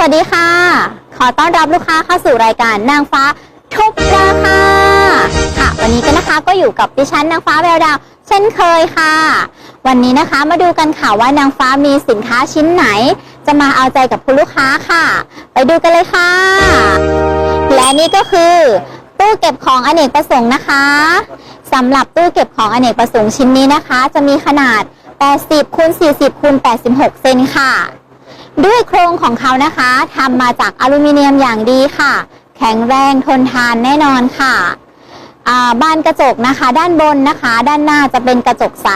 วัสดีค่ะ ขอต้อนรับลูกค้าเข้าสู่รายการนางฟ้าทุกราคาค่ะ วันนี้กันนะคะก็อยู่กับดิฉันนางฟ้าแววดาวเช่นเคยค่ะ วันนี้นะคะมาดูกันค่ะว่านางฟ้ามีสินค้าชิ้นไหน จะมาเอาใจกับคุณลูกค้าค่ะ ไปดูกันเลยค่ะ และนี่ก็คือตู้เก็บของอเนกประสงค์นะคะสำหรับตู้เก็บของอเนกประสงค์ชิ้นนี้นะคะ จะมีขนาด 80คูณ40คูณ86 เซนค่ะ ด้วยโครงของเขานะคะทำมาจากอลูมิเนียมอย่างดีค่ะ แข็งแรงทนทานแน่นอนค่ะบานกระจกนะคะ ด้านบนนะคะ ด้านหน้าจะเป็นกระจกใส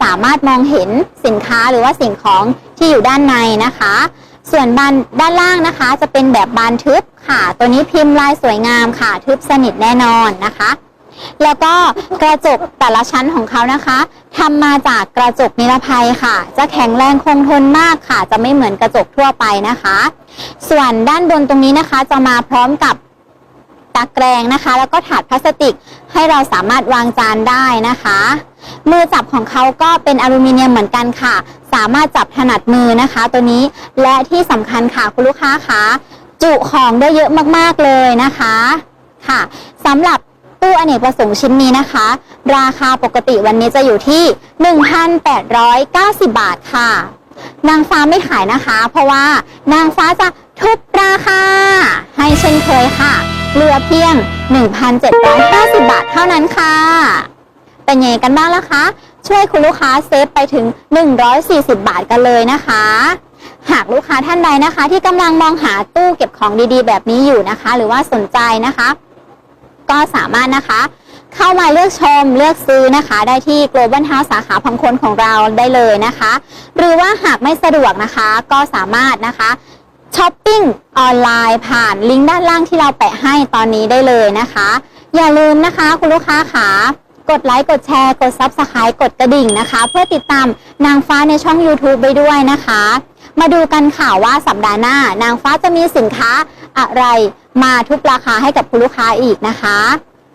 สามารถมองเห็นสินค้าหรือว่าสิ่งของที่อยู่ด้านในนะคะ ส่วนบานด้านล่างนะคะ จะเป็นแบบบานทึบค่ะ ตัวนี้พิมพ์ลายสวยงามค่ะ ทึบสนิทแน่นอนนะคะ แล้วก็กระจกแต่ละชั้นของเขานะคะทำมาจากกระจกนิรภัยค่ะ จะแข็งแรงคงทนมากค่ะ จะไม่เหมือนกระจกทั่วไปนะคะ ส่วนด้านบนตรงนี้นะคะ จะมาพร้อมกับตะแกรงนะคะ แล้วก็ถาดพลาสติกให้เราสามารถวางจานได้นะคะ มือจับของเขาก็เป็นอลูมิเนียมเหมือนกันค่ะ สามารถจับถนัดมือนะคะ ตัวนี้และที่สำคัญค่ะคุณลูกค้าคะจุของได้เยอะมากๆเลยนะคะค่ะสำหรับ ตู้อเนกประสงค์ชิ้นนี้นะคะ ราคาปกติวันนี้จะอยู่ที่ 1,890 บาทค่ะ นางฟ้าไม่ขายนะคะ เพราะว่านางฟ้าจะทุบราคาให้เช่นเคยค่ะเหลือเพียง 1,750 บาทเท่านั้นค่ะ เป็นยังไงกันบ้างล่ะคะ ช่วยคุณลูกค้าเซฟไปถึง 140 บาทกันเลยนะคะ หากลูกค้าท่านใดนะคะ ที่กำลังมองหาตู้เก็บของดีๆ แบบนี้อยู่นะคะ หรือว่าสนใจนะคะ ก็สามารถนะคะ เข้ามาเลือกชมเลือกซื้อนะคะ ได้ที่ Global House สาขาพังคนของเราได้เลยนะคะ หรือว่าหากไม่สะดวกนะคะก็สามารถนะคะช้อปปิ้งออนไลน์ผ่านลิงก์ด้านล่างที่เราแปะให้ตอนนี้ได้เลยนะคะ อย่าลืมนะคะคุณลูกค้าขากดไลค์กดแชร์ กด Subscribe กดกระดิ่งนะคะ เพื่อติดตามนางฟ้าในช่อง YouTube ไปด้วยนะคะ มาดูกันค่ะว่าสัปดาห์หน้านางฟ้าจะมีสินค้า อะไรมาทุบราคาให้กับคุณลูกค้าอีกนะคะ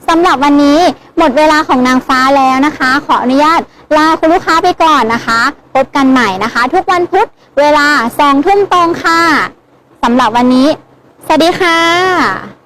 สำหรับวันนี้หมดเวลาของนางฟ้าแล้วนะคะ ขออนุญาตลาคุณลูกค้าไปก่อนนะคะ พบกันใหม่นะคะ ทุกวันพุธเวลาสองทุ่มตรงค่ะสำหรับวันนี้ สวัสดีค่ะ